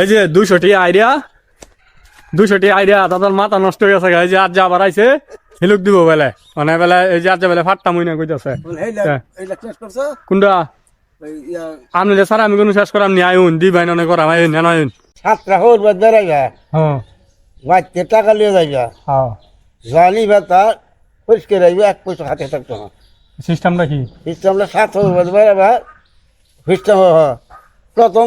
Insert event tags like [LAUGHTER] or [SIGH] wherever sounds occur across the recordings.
এই যে দুশোটি idea দুশোটি idea তাদের মাথা নষ্ট হয়ে গেছে এই যে আজ যা আবার আইছে হিলুক দিব বেলে। মানে বেলে এই যে আজ বেলে ফাটটা মুই না কইতাছে হ্যাঁ। কোনটা ইয়া আপনি যে স্যার আমি কোনো শেষ করাম নি আইন দি ভাই ননে করাম আইন না আইন। সাতটা হোর বাদ বেড়াইবা? হ্যাঁ। বাচ্চা টাকা লিয়ে যাইবা? হ্যাঁ। জালি বা তার পরিষ্কার আইবা এক পয়সা হাতে থাকতো না। সিস্টেমটা কি? সিস্টেমটা সাত হোর বাদ বেড়াবা সিস্টেম প্রথম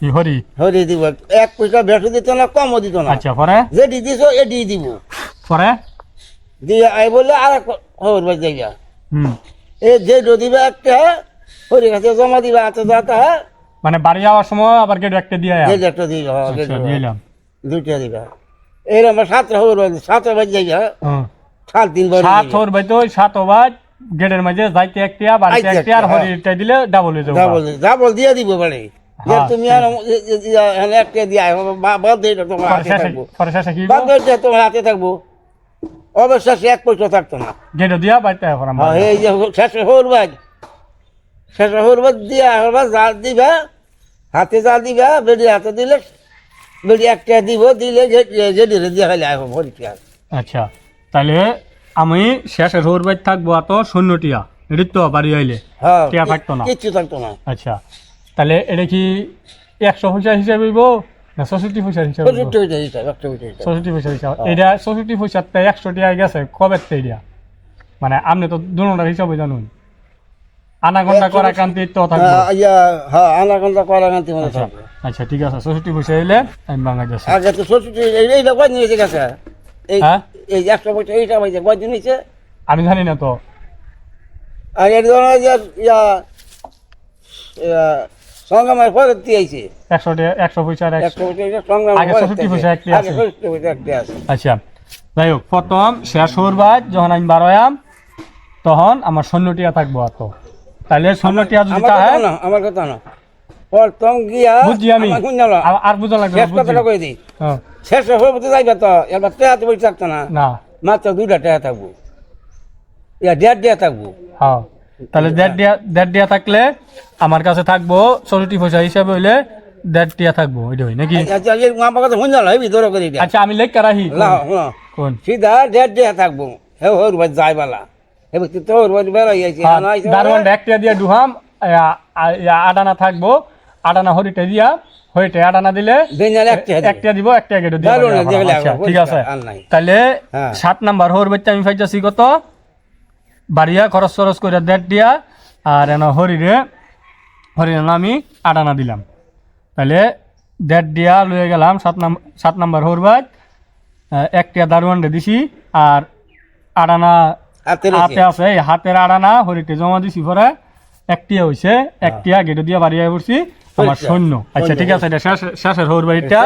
কি হরি? হরি দিব। এক পয়সা বেশি দিত না কমও দিত না। আচ্ছা পরে? যেটি দিছ এটি দিব। পরে? দিয়ে আই বললে আর খবর বাজ হুম। এ যে দিবা একটা হরি কাছে জমা দিবা যাতা মানে বাড়ি যাওয়ার সময় আবার গেট একটা দিয়ে। যে একটা দিবা হ্যাঁ, আচ্ছা। দিলাম দুইটা দিবা। এরকম সাতটা খবর বাজ সাতটা বাজ সাত দিন সাত। হর ভাই তো সাত ওভার গেটের মাঝে যাইতে একটা বাড়িতে একটা আর হ্যাঁ। হরিটা দিলে ডাবল হয়ে যা যাবে। বল যা বল দিয়ে দিব বাড়ি। যে তুমি আর এখানে একটা দিয়া বাদ তোমার হাতে থাকব। বাদ তোমার হাতে থাকব। অবশ্যই এক পয়সা থাকতো না। গেট দিয়া হ্যাঁ, এই যে শেষে হরবাজ শেষে হরবাজ দিয়া হরবাজ জাল দিবা হাতে জাল দিবা বেড়ি হাতে দিলে বেড়ি একটা দিব দিলে জেডি দিয়ে খাইলে আসব পরিষ্কার আচ্ছা তাহলে আমি শেষের হর ভাই থাকব এত শূন্যটিয়া ঋতু বাড়ি আইলে। হ্যাঁ টিয়া থাকতো না। কিচ্ছু থাকতো না। আচ্ছা। তাহলে এটা কি একশো পয়সা হিসাবে হইব না ছষট্টি পয়সার হিসাবে চৌষট্টি পয়সা হিসাব এটা চৌষট্টি পয়সাতে একশো টাকা গেছে কবে এটা মানে আপনি তো দুটার হিসাবে জানুন। আনা ঘণ্টা করা কান্তি তো থাকবে। হ্যাঁ, হ্যাঁ করা মনে আচ্ছা থাকবে। আচ্ছা ঠিক আছে চৌষট্টি পয়সা এলে আমি বাঙালি যাচ্ছি আগে তো ষষ্ঠী এইটা কয় নিয়েছে গেছে? এই হ্যাঁ? এই একশো বছর এইটা হয়েছে কয় দিন নিয়েছে আমি জানি না তো। আর এর ধরনের ইয়া সংগ্রামের পরে একশো একশো পয়সার একশো। একশো সংগ্রামের আগে পরে 66 দিয়েছে। পয়সা একটি আছে। 66 পয়সা একটি আছে। আচ্ছা যাই হোক প্রথম শেষ হরবাদ যখন আমি বারোয়াম তখন আমার সৈন্যটিয়া থাকব এত তাহলে সৈন্যটিয়া যদি আমার তা হয় না আমার কথা না প্রথম গিয়া বুঝছি আমি। আর- বুঝা লাগবে শেষ। কথাটা কই দিই শেষ হয়ে যাইবে তো এবার বসে থাকতো না। না। মাত্র দুইটা টেহা থাকব। ইয়া দেড় দেয়া থাকব। হ্যাঁ। তাহলে দেড় দিয়া দেড় দিয়া থাকলে আমার কাছে থাকব চৌষট্টি পয়সা হিসাবে হইলে দেড় টিয়া থাকব ওইটা হয় নাকি? আচ্ছা দিয়া। আচ্ছা আমি লেখ রাহি কোন? সিধা দেড় দেয়া থাকব। হে হর ভাই যাই বালা। হে তো হর ভাই বেড়াই আইছি দারোয়ান এক টিয়া দিয়া ইয়া, আডানা থাকব। আডানা হরিটা দিয়া হরিটা আডানা দিলে একটা দিব। একটা গেটো দিব আচ্ছা ঠিক আছে। তাহলে হ্যাঁ। সাত নাম্বার হর বাচ্চা আমি পাইতেছি কত? বাড়িয়া খরচ খরচ করে দেড় দিয়া আর এন হরিরে হরিরে আমি আটানা দিলাম তাহলে দেড় দিয়া লয়ে গেলাম সাত নাম্বার সাত নাম্বার হরবাদ একটা দারুয়ানরে দিছি আর আটানা হাতে আছে হাতের আড়ানা হরিতে জমা দিছি পরে একটিয়া হইছে একটিয়া গেটো দিয়া বাড়িয়া পড়ছি আমার। সৈন্য আচ্ছা ঠিক আছে এটা শেষ- শেষের হর বাড়িটা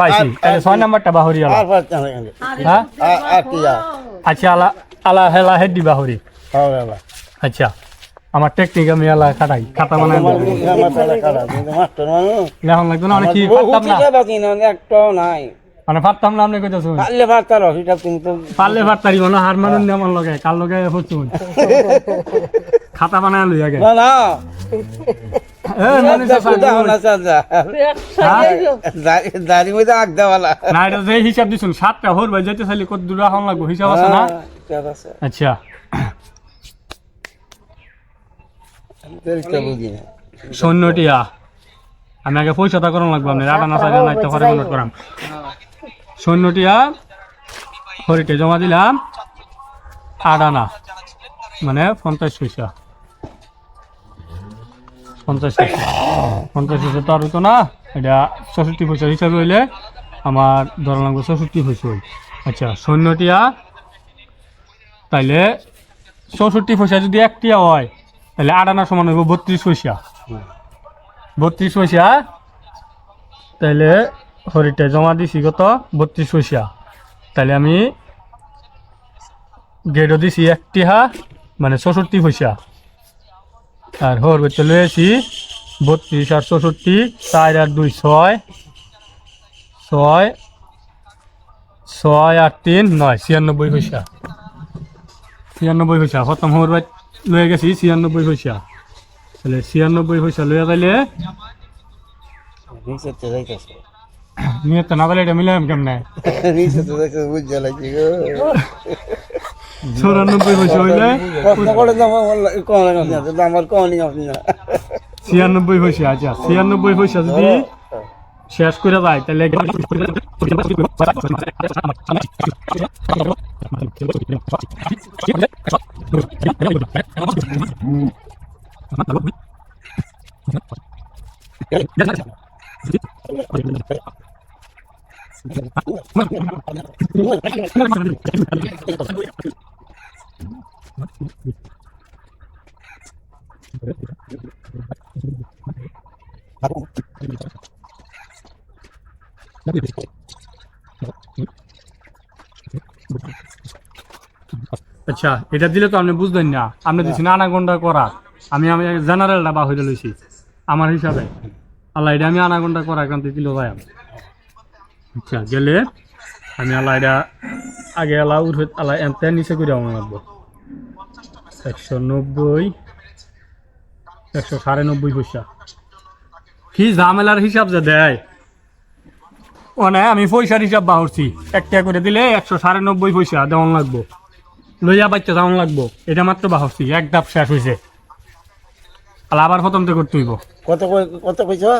পাইছি তাহলে ছয় নাম্বারটা বাহরি আলা আর পাঁচটা নাই এখানে। হ্যাঁ আর- আর কি আর? আচ্ছা আলা আলা হেলা হেড দি বাহরি আচ্ছা আমার টেকনিক আমি আলা খাটাই খাতা বানাই এখন লাগতো না অনেক কি বহু পারতাম না। চিঠা বাকি না, একটাও নাই। মানে পারতাম না আপনি কইতেছ পারলে পারতারো, সেটা তুমি তো পারলে হার মানুষ নি আমার লগে কার লগে হচ্ছুন খাতা বানাই লই আগে না, না। চাচা। হ্যাঁ? এটা হিসাব দিছুন সাতটা হর ভাই যেতে চাইলে কত দূর এখন লাগবো হিসাব আছে না হ্যাঁ। আচ্ছা। সৈন্যটিয়া আমি আগে পয়সাটা করানো লাগবো আপনি রাটা না চাইলে নাই তো করাম সৈন্যটিয়া হরিতে জমা দিলাম। আডানা মানে পঞ্চাশ পয়সা। পঞ্চাশ পয়সা। পঞ্চাশ পয়সা তো আর হতো না, এটা চৌষট্টি পয়সা হিসাবে হইলে আমার ধরা লাগবে চৌষট্টি পয়সা আচ্ছা সৈন্যটিয়া তাইলে চৌষট্টি পয়সা যদি একটিয়া হয় তাহলে আডানা সমান হইব বত্রিশ পয়সা। বত্রিশ পয়সা তাহলে হরিটা জমা দিছি কত বত্রিশ পয়সা। তাহলে আমি গেটও দিছি একটি হা মানে চৌষট্টি পয়সা। আর হর বেতে লয়েছি বত্রিশ আর চৌষট্টি, চার আর দুই ছয় ছয় ছয় আর তিন, নয়, ছিয়ানব্বই পয়সা। ছিয়ানব্বই পয়সা, প্রথম হর বাইত লয়ে গেছি ছিয়ানব্বই পয়সা। তাহলে ছিয়ানব্বই পয়সা লয়ে গেলে [COUGHS] নিয়ে তো না তাহলে এটা মিলাম কেমনে? [LAUGHS] নিচে তো যাইতেছে বুঝতে লাগছে গো। চৌরানব্বই পয়সা হইলে? আমার কম নিয়ে আপনি না ছিয়ানব্বই পয়সা আচ্ছা ছিয়ানব্বই পয়সা যদি শেষ করে যায় তাহলে [LAUGHS] আচ্ছা এটা দিলে তো আপনি বুঝলেন না। আপনি দিচ্ছেন আনাগন্ডা করা। আমি আমি জেনারেলটা বা হইলে লইছি, আমার হিসাবে। আল্লাহ আমি আনাগন্ডা করা এখান দিল ভাই আচ্ছা গেলে আমি আল্লাহ আগে আল্লাহ উঠে আল্লাহ এমতে নিচে করে আমার লাগবো। একশো নব্বই, একশো সাড়ে নব্বই পয়সা। কি ঝামেলার হিসাব যে দেয়? মানে আমি পয়সার হিসাব বাহরছি। একটা করে দিলে একশো সাড়ে নব্বই পয়সা দেওয়ান লাগবো। লইয়া বাচ্চা দেওয়ান লাগবো। এটা মাত্র বাহরছি, এক ধাপ শেষ হয়েছে আবার প্রথম থেকে করতে হইব। কত কত পয়সা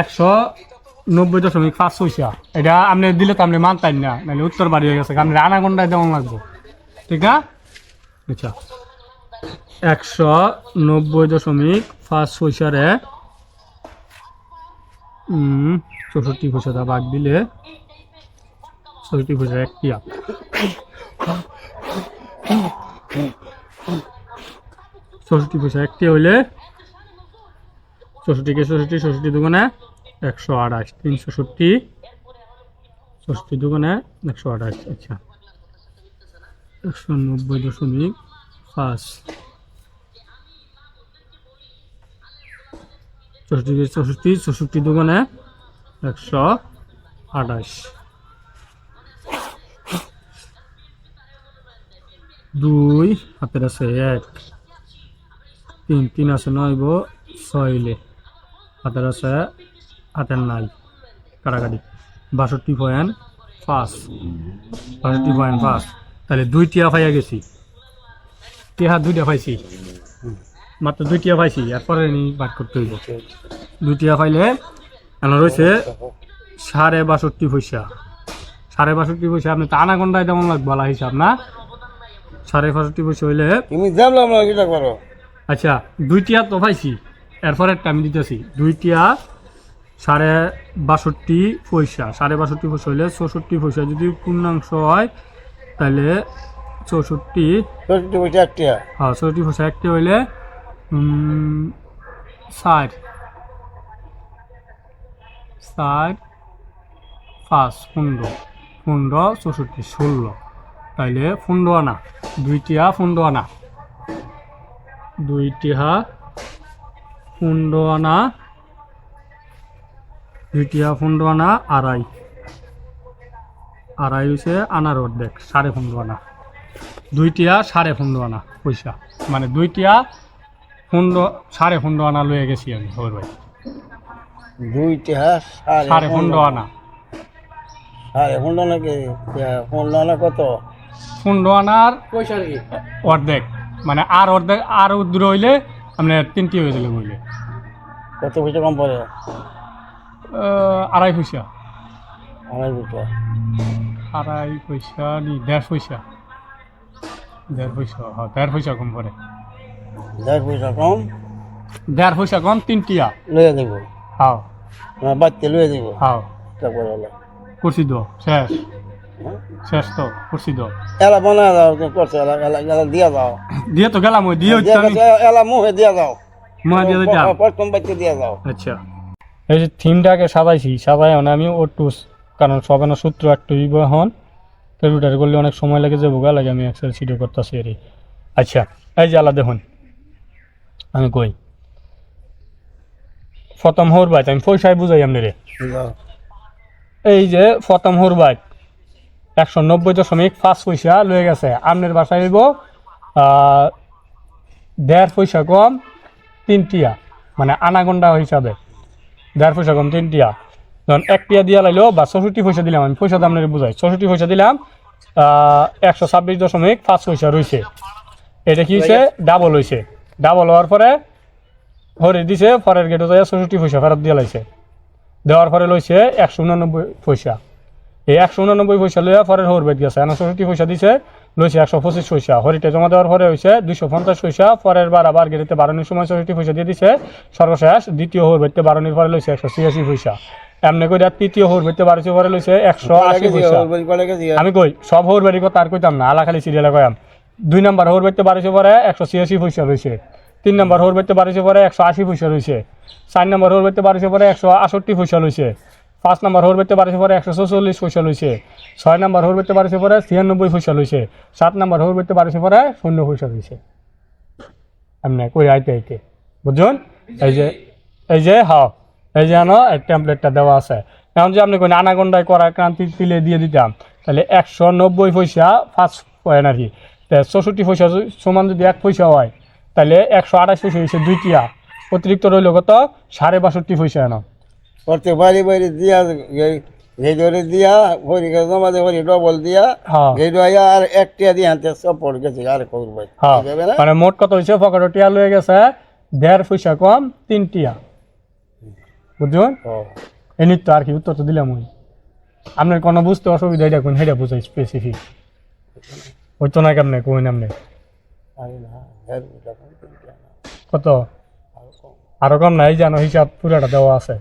একশো নব্বই দশমিক পাঁচ পয়সা এটা আপনি দিলে তো আপনি মানতেন না, নাহলে উত্তর বাড়ি হয়ে গেছে আপনি আনাগন্ডায় দেওয়ান লাগবো। ঠিক না? আচ্ছা। একশো নব্বই দশমিক পাঁচ পয়সারে চৌষট্টি পয়সাটা বাদ দিলে, চৌষট্টি পয়সা এক টিয়া। চৌষট্টি পয়সা একটি হইলে চৌষট্টিকে চৌষট্টি? চৌষট্টি দুগুণে একশো আঠাশ। তিনশো ষট্টি চৌষট্টি দুগুণে একশো আঠাশ। আচ্ছা। একশো নব্বই দশমিক পাঁচ। চৌষট্টি চৌষট্টি? চৌষট্টি দুগুণে একশো আঠাশ। দুই, হাতের আছে এক। তিন তিন আছে নয়ব ছয়লে হাতের আছে হাতের নাই কাটাকাটি বাষট্টি পয়েন্ট পাঁচ। বাষট্টি পয়েন্ট পাঁচ। তাহলে দুই টিয়া পাইয়া গেছি। টিয়া দুইটা পাইছি। মাত্র দুই টিয়া পাইছি এরপরে নি বাদ করতে হইব। দুই টিয়া পাইলে এখন রয়েছে সাড়ে বাষট্টি পয়সা। সাড়ে বাষট্টি পয়সা আপনি তো আনাগন্ডায় তেমন লাগবে বলা হিসাব না? সাড়ে বাষট্টি পয়সা হইলে তুমি আচ্ছা দুইটিয়া তো পাইছি। এরপর একটা আমি দিতেছি। দুইটিয়া সাড়ে বাষট্টি পয়সা। সাড়ে বাষট্টি পয়সা হইলে চৌষট্টি পয়সা যদি পূর্ণাংশ হয় তাহলে চৌষট্টি চৌষট্টি পয়সা একটা হ্যাঁ চৌষট্টি পয়সা একটি হইলে ষাট। ষাট পাঁচ পনেরো। পনেরো চৌষট্টি ষোলো। তাইলে পনেরো আনা। দুইটিয়া পনেরো আনা। দুইটিহা পনেরো আনা দুইটিহা পনেরো আনা আড়াই। আড়াই হয়েছে আনার অর্ধেক সাড়ে পনেরো আনা দুইটিয়া সাড়ে পনেরো আনা পয়সা। মানে দুইটিয়া পনেরো সাড়ে পনেরো আনা লয়ে গেছি আমি ওর ভাই দুইটা সাড়ে পনেরো আনা সাড়ে পনেরো নাকি পনেরো না কত? পনেরো আনার পয়সা অর্ধেক। মানে আর অর্ধেক আর দূরে হইলে আপনার তিনটি হয়ে গেলে বললে কত পয়সা কম পড়ে? আড়াই পয়সা। আড়াই পয়সা। আড়াই পয়সা নি দেড় পয়সা। দেড় পয়সা হ্যাঁ দেড় পয়সা কম পড়ে। দেড় পয়সা কম? দেড় পয়সা কম তিনটিয়া। লয়ে দেবো। হাও বাচ্চা লয়ে দেবো। হাও তারপরে হলো। করছি তো শেষ। হ্যাঁ? শেষ তো করছি তো এলা বানা দাও করছে এলা এলা দিয়া দাও। দিয়ে তো গেলাম ওই দিয়ে এলা মুহে দিয়া দাও। আচ্ছা। এই যে থিমটাকে সাজাইছি সাজাই মানে আমি একটু কারণ সবে না সূত্র একটু করলে অনেক সময় লাগে যে ভোগা লাগে আমি এক্সেল সিডিও করতেছি আর আচ্ছা এই যে আলাদা আমি কই? হোর বাইত আমি পয়সায় বুঝাই আপনি রে। এই যে প্রথম হোর বাইত একশো নব্বই দশমিক পাঁচ পয়সা লয়ে গেছে। আপনার বাসায় হইব আহ, দেড় পয়সা কম তিন টিয়া মানে আনাগন্ডা হিসাবে। দেড় পয়সা কম তিন টিয়া যখন এক টিয়া দিয়া লাইলো বা চৌষট্টি পয়সা দিলাম আমি পয়সা দাম বুঝাই। চৌষট্টি পয়সা দিলাম একশো ছাব্বিশ দশমিক পাঁচ পয়সা রয়েছে এটা কি হয়েছে ডাবল হয়েছে ডাবল হওয়ার পরে হরে দিছে পরের গেটে যায় চৌষট্টি পয়সা ফেরত দিয়ে লাইছে। দেওয়ার পরে লইছে একশো উনানব্বই পয়সা। এই একশো উনানব্বই পয়সা লইয়া পরের হর বেদ গেছে। এখন চৌষট্টি পয়সা দিছে লইছে একশো পঁচিশ পয়সা। হরিটা জমা দেওয়ার পরে হয়েছে দুইশো পঞ্চাশ পয়সা। পরের বার আবার গেড়িতে বারোনির সময় চৌষট্টি পয়সা দিয়ে দিছে। সর্বশেষ দ্বিতীয় হর বেদতে বারোনির পরে লইছে একশো ছিয়াশি পয়সা। এমনি করে তৃতীয় হর বেদতে বারোশো পরে লইছে একশো আশি পয়সা। আমি কই সব হৌর বাড়ি কথা আর কইতাম না আলা খালি সিরিয়ালে কয়াম দুই নম্বর হৌর বাড়িতে বাড়িছে পরে একশো ছিয়াশি পয়সা রয়েছে তিন নম্বর হৌর বাড়িতে বাড়িছে পরে একশো আশি পয়সা রয়েছে চার নম্বর হৌর বাড়িতে বাড়িছে পরে একশো আষট্টি পয়সা রয়েছে পাঁচ নম্বর হৌর বাড়িতে বাড়িছে পরে একশো চৌচল্লিশ পয়সা রয়েছে ছয় নম্বর হৌর বাড়িতে বাড়িছে পরে ছিয়ানব্বই পয়সা রয়েছে সাত নম্বর হৌর বাড়িতে বাড়িছে পরে শূন্য পয়সা রয়েছে এমনি কই আইতে আইতে। বুঝছেন? এই যে এই যে, হাও। এই যে আনো টেমপ্লেটটা দেওয়া আছে। এখন যে আপনি কোন আনাগন্ডায় করা ক্রান্তি তিলে দিয়ে দিতাম, তাহলে একশো নব্বই পয়সা পাঁচ পয়েন্ট আর কি। চৌষট্টি পয়সা সমান যদি এক পয়সা হয়, তাহলে একশো আঠাশ পয়সা হয়েছে দুইটিয়া। অতিরিক্ত রইল কত? সাড়ে বাষট্টি পয়সা এনো প্রত্যেক বাড়ি বাড়ি দিয়া এই ধরে দিয়া ভরি জমা দিয়ে ভরি ডবল দিয়া হ্যাঁ। এই ডয়া আর একটা দিয়ে আনতে সব পড়ে গেছে আর ভাই। হ্যাঁ। মানে মোট কত হয়েছে? পকেটে টিয়া লয়ে গেছে দেড় পয়সা কম তিন টিয়া। বুঝছেন? ও, এই নিত্য আর কি উত্তর তো দিলাম ওই। আপনার কোনো বুঝতে অসুবিধা এটা কোন হেটা বুঝাই স্পেসিফিক ওই তো না কেমনে কোন আপনি আরে না, দেড় পয়সা কম, তিন টাকা না, কত? আরও কম। আরও কম নাই জানো হিসাব পুরাটা দেওয়া আছে।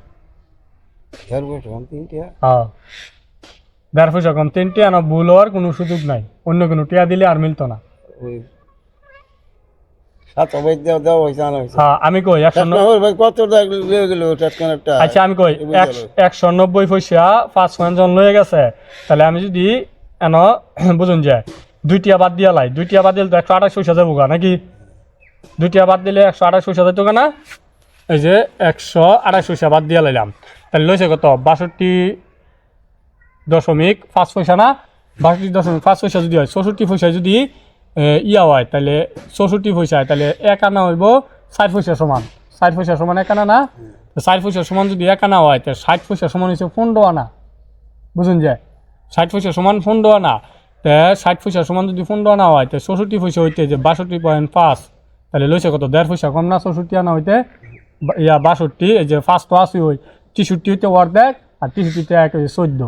হ্যাঁ। দেড় পয়সা কম তিন টিয়া না ভুল হওয়ার কোনো সুযোগ নাই। অন্য কোনো টিয়া দিলে আর মিলতো না। আনা হ্যাঁ আমি কই আচ্ছা আমি কই একশো- নব্বই পয়সা পাঁচ জন লয়ে গেছে। তাহলে আমি যদি এন [COUGHS] বুঝুন যে দুইটিয়া বাদ দিয়া লাই দুইটিয়া বাদ দিলে তো একশো আঠাশ পয়সা যাব গা নাকি? দুইটিয়া বাদ দিলে একশো আঠাশ পয়সা যাইতো না? এই যে একশো আঠাশ পয়সা বাদ দিয়া লাইলাম। তাহলে লইছে কত? বাষট্টি দশমিক পাঁচ পয়সা না? বাষট্টি দশমিক পাঁচ পয়সা যদি হয়, চৌষট্টি পয়সা যদি ইয়া হয়, তাহলে চৌষট্টি পয়সা হয়, তাহলে এক আনা হইব ষাট পয়সা সমান। ষাট পয়সা সমান এক আনা না ষাট পয়সা সমান যদি এক আনা হয়, তাহলে ষাট পয়সা সমান হচ্ছে পনেরো আনা। বুঝুন যে? ষাট পয়সা সমান পনেরো আনা। তে ষাট পয়সা সমান যদি পনেরো আনা হয়, তো চৌষট্টি পয়সা হইতে যে বাষট্টি পয়েন্ট পাঁচ, তাহলে লইছে কত? দেড় পয়সা কম না? চৌষট্টি আনা হইতে ইয়া বাষট্টি, এই যে পাঁচ তো আশি হই তেষট্টি হইতে অর্ধেক আর তেষট্টিতে এক চোদ্দ।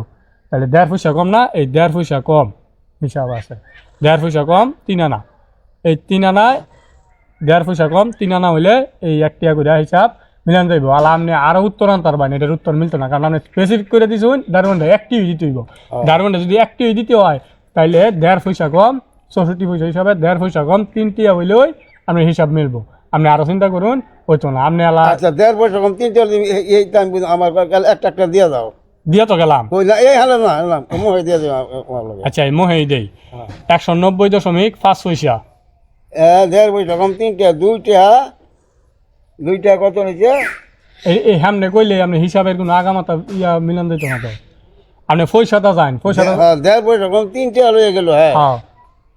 তাহলে দেড় পয়সা কম না এই দেড় পয়সা কম হিসাব আছে। দেড় পয়সা কম তিন আনা। এই তিন আনায় দেড় পয়সা কম তিন আনা হইলে এই একটিয়া করে হিসাব মিলান যাইব। আর আপনি আরও উত্তর আনতার বাইন এটার উত্তর মিলতো না কারণ আপনি স্পেসিফিক করে দিয়েছেন ডারবনটা একটি দিতে হইব। ডারবনটা যদি একটি দিতে হয় তাইলে দেড় পয়সা কম চৌষট্টি পয়সা হিসাবে দেড় পয়সা কম তিনটিয়া হইলেই আপনার হিসাব মিলবো। আপনি আরও চিন্তা করুন হইতো না আপনি আলা আচ্ছা দেড় পয়সা কম তিন দিবি, এই- টাইম আমার একটা একটা দিয়ে দাও। দিয়ে তো গেলাম। না এই হালে না হালাম কম হয়ে দিয়ে দিও আচ্ছা এই মোহেই দেই। হ্যাঁ। একশো নব্বই দশমিক পাঁচ পয়সা। এ, দেড় পয়সা কম তিনটা দুইটা দুইটা কত নিচে এই সামনে কইলে আপনি হিসাবের কোনো আগামাতা ইয়া মিলান দিতে হবে। আপনি পয়সাটা যান পয়সাটা হ্যাঁ, দেড় পয়সা কম তিনটা লয়ে গেল হ্যাঁ। হ্যাঁ।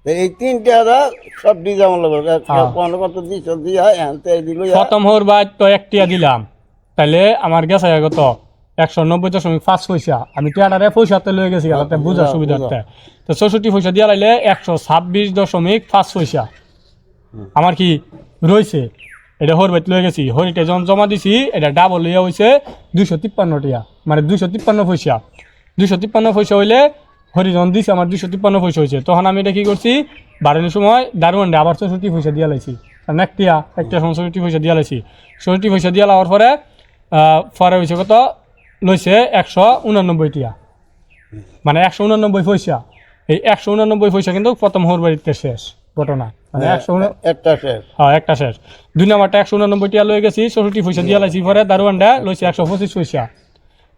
এই তিনটা সব দিয়ে যাব লগে হ্যাঁ। কোন কত দিছ দিয়া দিল প্রথম হওয়ার বাদ তো একটিয়া দিলাম। তাহলে আমার গেছে কত একশো নব্বই দশমিক পাঁচ পয়সা। আমি টিয়াটারে পয়সাতে লয়ে গেছি তাতে বোঝার বুঝা, সুবিধার্থে? তো চৌষট্টি পয়সা দিয়া লাইলে একশো ছাব্বিশ দশমিক পাঁচ পয়সা। আমার কি রয়েছে? এটা হর বাইত লয়ে গেছি। হরিটা যখন জমা দিছি এটা ডাবল লইয়া হয়েছে দুইশো তিপ্পান্ন টিয়া। মানে দুইশো তিপ্পান্ন পয়সা। দুইশো তিপ্পান্ন পয়সা হইলে হরি যখন দিছে আমার দুইশো তিপ্পান্ন পয়সা হয়েছে। তখন আমি এটা কি করছি? বাড়ানোর সময় দারুয়ান্ডে আবার চৌষট্টি পয়সা দিয়া লাইছি। কারণ একটিয়া একটা সময় চৌষট্টি পয়সা দিয়া লাইছি। চৌষট্টি পয়সা দিয়া লাওয়ার পরে পরে হয়েছে কত? লইছে একশো উনানব্বই টিয়া। মানে একশো উনানব্বই পয়সা। এই একশো উনানব্বই পয়সা কিন্তু প্রথম হর বাড়িতে শেষ ঘটনা। মানে একশো উন- একটা শেষ। হ্যাঁ একটা শেষ। দুই নাম্বারটা একশো উনানব্বই টিয়া লয়ে গেছি চৌষট্টি পয়সা দিয়া লাইছি পরে দারোয়ানটা লইছি একশো পঁচিশ পয়সা।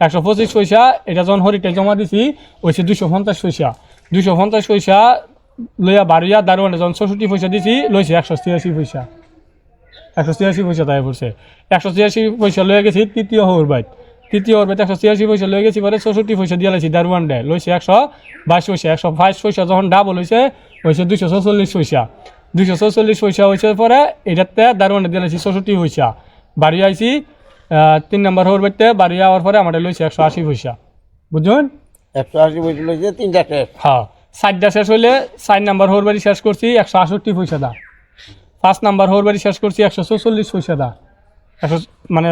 একশো পঁচিশ পয়সা, এটা যখন হরিটা জমা দিছি ওইছে দুইশো পঞ্চাশ পয়সা। দুইশো পঞ্চাশ পয়সা লইয়া বাড়িয়া দারোয়ানে যখন চৌষট্টি পয়সা দিছি, লইছে একশো ছিয়াশি পয়সা। একশো ছিয়াশি পয়সা তাই পড়ছে। একশো ছিয়াশি পয়সা লয়ে গেছি তৃতীয় হৌর বাইত। তৃতীয় হৌর বাইত একশো ছিয়াশি পয়সা লয়ে গেছি পরে চৌষট্টি পয়সা দিয়া লাইছি দারোয়ান ডে লইছে একশো বাইশ পয়সা, একশো বাইশ পয়সা যখন ডাবল হয়েছে হয়েছে দুইশো চৌচল্লিশ পয়সা। দুইশো চৌচল্লিশ পয়সা হয়েছে পরে এটাতে দারোয়ানে দিয়ে লাইছি চৌষট্টি পয়সা। বাড়ি আইছি তিন নম্বর হৌর বাইতে বাড়ি আওয়ার পরে আমার লইছে একশো আশি পয়সা। বুঝুন একশো আশি বসে লইছে তিনটা শেষ। হ্যাঁ চারটা শেষ হইলে চার নাম্বার হোর বাড়ি শেষ করছি একশো আষট্টি পয়সা দা। পাঁচ নাম্বার হোর বাড়ি শেষ করছি একশো চৌচল্লিশ পয়সা দা। একশো মানে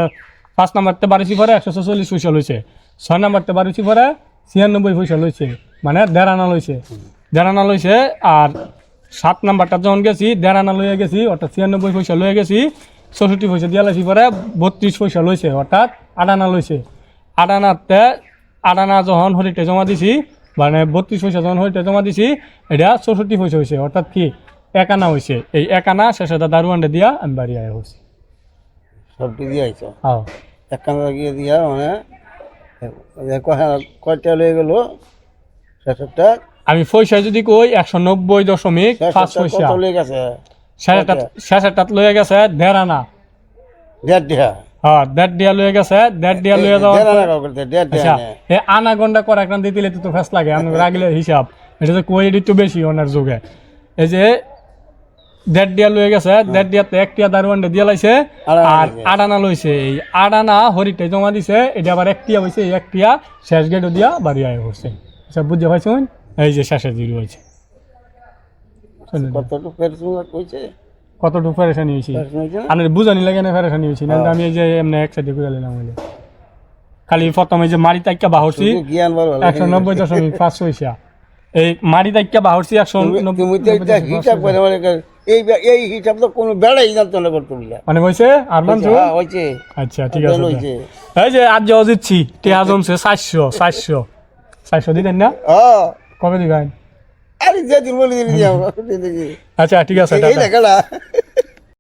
পাঁচ নাম্বারতে বাড়িছি পরে একশো চৌচল্লিশ পয়সা লইছে। ছয় নাম্বারতে বাড়িছি পরে ছিয়ানব্বই পয়সা লইছে মানে দেড় আনা লইছে। দেড় আনা লইছে আর সাত নাম্বারটা যখন গেছি দেড় আনা লইয়া গেছি অর্থাৎ ছিয়ানব্বই পয়সা লইয়া গেছি চৌষট্টি পয়সা দিয়া লাইছি পরে বত্রিশ পয়সা লইছে অর্থাৎ আটানা লইছে। আটানাতে আটানা যখন হরিতে জমা দিছি মানে বত্রিশ পয়সা যখন হরিতে জমা দিছি এটা চৌষট্টি পয়সা হয়েছে অর্থাৎ কি? এক আনা হয়েছে এই এক আনা শেষে দারুয়ানটা দিয়া আমি বাড়ি আয়া হয়েছি সবটি দিয়ে আইছ হ্যাঁ একখানা গিয়ে দিয়া মানে কয়টা লয়ে গেল? শেষেরটা? আমি পয়সা যদি কই একশো নব্বই দশমিক পাঁচ পয়সা। শেষেরটা শেষেরটা লয়ে গেছে দেড় আনা। দেড় হ্যাঁ দেড় দিয়া লয়ে গেছে দেড় দিয়া লয়ে যাওয়ার আনা করতে আচ্ছা এ আনা গন্ডা করে একটা দিলে তো ফেস লাগে আমি রাগলে হিসাব। এটা তো কোয়ালিটি একটু বেশি ওনার যুগে। এই যে দেড় দিয়া লয়ে গেছে দেড় দিয়াতে এক দারুয়ান্ডে দিয়া লাইছে আর আডানা লইছে। এই আডানা হরিটে জমা দিছে এটা আবার এক টিয়া হয়েছে এক টিয়া শেষ গেটও দিয়া বাড়ি আয় করছে সব বুঝতে পারছেন? এই যে শেষে জিরো হয়েছে কইছে? কতটুকু ফেরেশানি হয়েছি? পেরেশানি? আমি বুঝানি লাগে না ফেরেশানি হয়েছি না আমি এই যে এমনি এক সাইডে ঘুরে নিলাম হইলে খালি প্রথমে যে মারি তাইকা বাহরছি একশো নব্বই দশমিক পাঁচ পয়সা এই মারি তাইকা বাহরছি একশো হিসাব করে মানে এই এই হিসাব তো কোনো বেড়াই জানতো না করতে মানে হয়েছে? আর মানছো হ্যাঁ হয়েছে। আচ্ছা ঠিক আছে। এই যে আজ যে অজিতছি টিয়া জমছে চারশো চারশো চারশো দিতেন না? হ্যাঁ। কবে দিবেন? আরে যেদিন বলে দিলি যাও দেখি আচ্ছা ঠিক আছে